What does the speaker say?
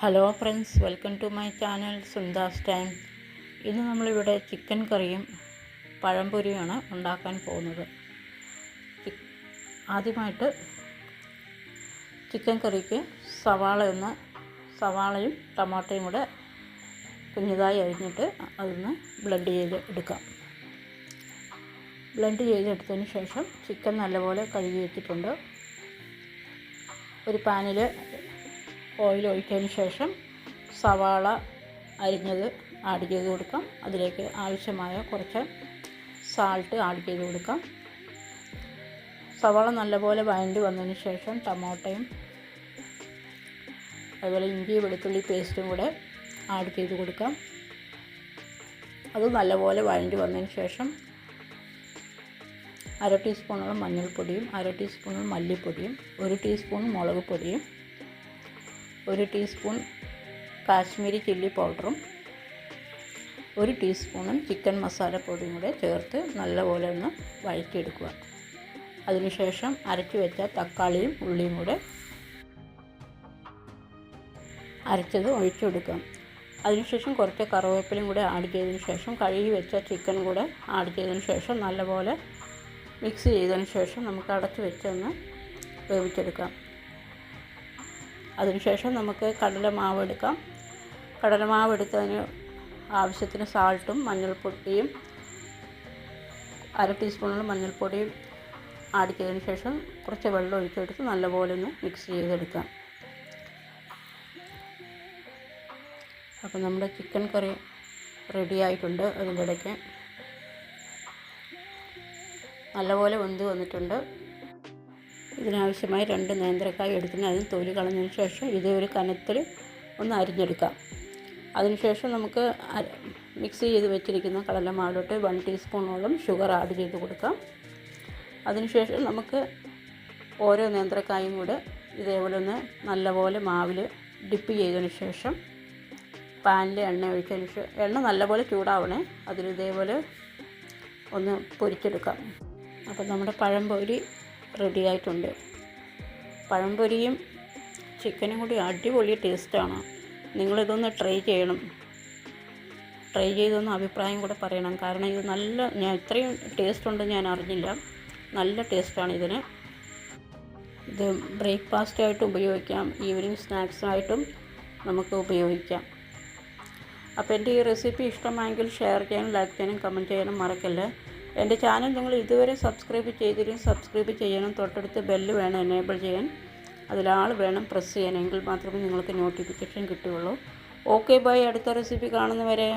Hello friends welcome to my channel Sundas time. ഇന്ന് നമ്മളിവിടെ chicken കറിയും പഴംപൊരിയുമാണ് ഉണ്ടാക്കാൻ പോകുന്നത്. ആദ്യമായിട്ട് ചിക്കൻ കറിക്ക് സവാള ഒന്ന് സവാളയും ടൊമാട്ടോയും കൂടെ കുഞ്ഞതായി അരിഞ്ഞിട്ട് അതൊന്ന് ബ്ലെൻഡ് ചെയ്ത് എടുക്കാം. ബ്ലെൻഡ് ചെയ്തെടുത്തതിന് ശേഷം ചിക്കൻ നല്ലപോലെ കഴുകി വെച്ചിട്ടുണ്ട്. ഒരു പാനിൽ ഓയിൽ ഒഴിച്ചതിന് ശേഷം സവാള അരിഞ്ഞത് ആഡ് ചെയ്ത് കൊടുക്കാം. അതിലേക്ക് ആവശ്യമായ കുറച്ച് സാൾട്ട് ആഡ് ചെയ്ത് കൊടുക്കാം. സവാള നല്ലപോലെ വഴണ്ടി വന്നതിന് ശേഷം ടൊമാട്ടോയും അതുപോലെ ഇഞ്ചി വെളുത്തുള്ളി പേസ്റ്റും കൂടെ ആഡ് ചെയ്ത് കൊടുക്കാം. അത് നല്ലപോലെ വഴണ്ടി വന്നതിന് ശേഷം അര ടീസ്പൂണോളം മഞ്ഞൾപ്പൊടിയും അര ടീസ്പൂൺ മല്ലിപ്പൊടിയും ഒരു ടീസ്പൂൺ മുളക് പൊടിയും ഒരു ടീസ്പൂൺ കാശ്മീരി ചില്ലി പൗഡറും ഒരു ടീസ്പൂണും ചിക്കൻ മസാലപ്പൊടിയും കൂടെ ചേർത്ത് നല്ലപോലെ ഒന്ന് വഴറ്റിയെടുക്കുക. അതിനുശേഷം അരച്ചു വെച്ച തക്കാളിയും ഉള്ളിയും കൂടെ അരച്ചത് ഒഴിച്ചു കൊടുക്കാം അതിനുശേഷം കുറച്ച് കറുവേപ്പിലും കൂടെ ആഡ് ചെയ്തതിന് ശേഷം കഴുകി വെച്ച ചിക്കൻ കൂടെ ആഡ് ചെയ്തതിന് ശേഷം നല്ലപോലെ മിക്സ് ചെയ്തതിന് ശേഷം നമുക്ക് അടച്ച് വെച്ചൊന്ന് വേവിച്ചെടുക്കാം. അതിനുശേഷം നമുക്ക് കടലമാവ് എടുക്കാം. കടലമാവ് എടുത്തതിന് ആവശ്യത്തിന് സാൾട്ടും മഞ്ഞൾപ്പൊടിയും അര ടീസ്പൂണോളം മഞ്ഞൾപ്പൊടിയും ആഡ് ചെയ്തതിന് ശേഷം കുറച്ച് വെള്ളം ഒഴിച്ചെടുത്ത് നല്ലപോലെ ഒന്ന് മിക്സ് ചെയ്തെടുക്കാം. അപ്പോൾ നമ്മുടെ ചിക്കൻ കറി റെഡി ആയിട്ടുണ്ട് അതിന്റെ ഇടയ്ക്ക്. നല്ലപോലെ വെന്ത് വന്നിട്ടുണ്ട്. ഇതിനാവശ്യമായി രണ്ട് നേന്ത്രക്കായ എടുക്കുന്നത് അതിന് തൊലി കളഞ്ഞതിന് ശേഷം ഇതേ ഒരു കനത്തിൽ ഒന്ന് അരിഞ്ഞെടുക്കാം. അതിനുശേഷം നമുക്ക് മിക്സ് ചെയ്ത് വെച്ചിരിക്കുന്ന കടലമാവിലോട്ട് വൺ ടീസ്പൂണോളം ഷുഗർ ആഡ് ചെയ്ത് കൊടുക്കാം. അതിനുശേഷം നമുക്ക് ഓരോ നേന്ത്രക്കായും കൂടെ ഇതേപോലെ ഒന്ന് നല്ലപോലെ മാവിൽ ഡിപ്പ് ചെയ്തതിന് ശേഷം പാനിൽ എണ്ണ ഒഴിച്ചതിന് ശേഷം എണ്ണ നല്ലപോലെ ചൂടാവണേ. അതിൽ ഇതേപോലെ ഒന്ന് പൊരിച്ചെടുക്കാം. അപ്പോൾ നമ്മുടെ പഴംപൊരി റെഡി ആയിട്ടുണ്ട് പഴംപൊരിയും ചിക്കനും കൂടി അടിപൊളി ടേസ്റ്റാണ്. നിങ്ങളിതൊന്ന് ട്രൈ ചെയ്യണം. ട്രൈ ചെയ്തൊന്ന് അഭിപ്രായം കൂടെ പറയണം. കാരണം ഇത് നല്ല ഞാൻ ഇത്രയും ടേസ്റ്റ് ഉണ്ട് ഞാൻ അറിഞ്ഞില്ല. നല്ല ടേസ്റ്റാണ് ഇതിന്. ഇത് ബ്രേക്ക്ഫാസ്റ്റ് ആയിട്ട് ഉപയോഗിക്കാം. ഈവനിങ് സ്നാക്സായിട്ടും നമുക്ക് ഉപയോഗിക്കാം. അപ്പോൾ എന്റെ ഈ റെസിപ്പി ഇഷ്ടമായെങ്കിൽ ഷെയർ ചെയ്യാനും ലൈക്ക് ചെയ്യാനും കമന്റ് ചെയ്യാനും മറക്കല്ലേ? എന്റെ ചാനൽ നിങ്ങൾ ഇതുവരെ സബ്സ്ക്രൈബ് ചെയ്തില്ലെങ്കിൽ സബ്സ്ക്രൈബ് ചെയ്യണം. തൊട്ടടുത്ത് ബെല്ല് വേണം എനേബിൾ ചെയ്യാൻ. അതിലാൾ വേണം പ്രസ് ചെയ്യാൻ. എങ്കിൽ മാത്രമേ നിങ്ങൾക്ക് നോട്ടിഫിക്കേഷൻ കിട്ടുകയുള്ളൂ. Okay bye. അടുത്ത റെസിപ്പി കാണുന്നവരെ.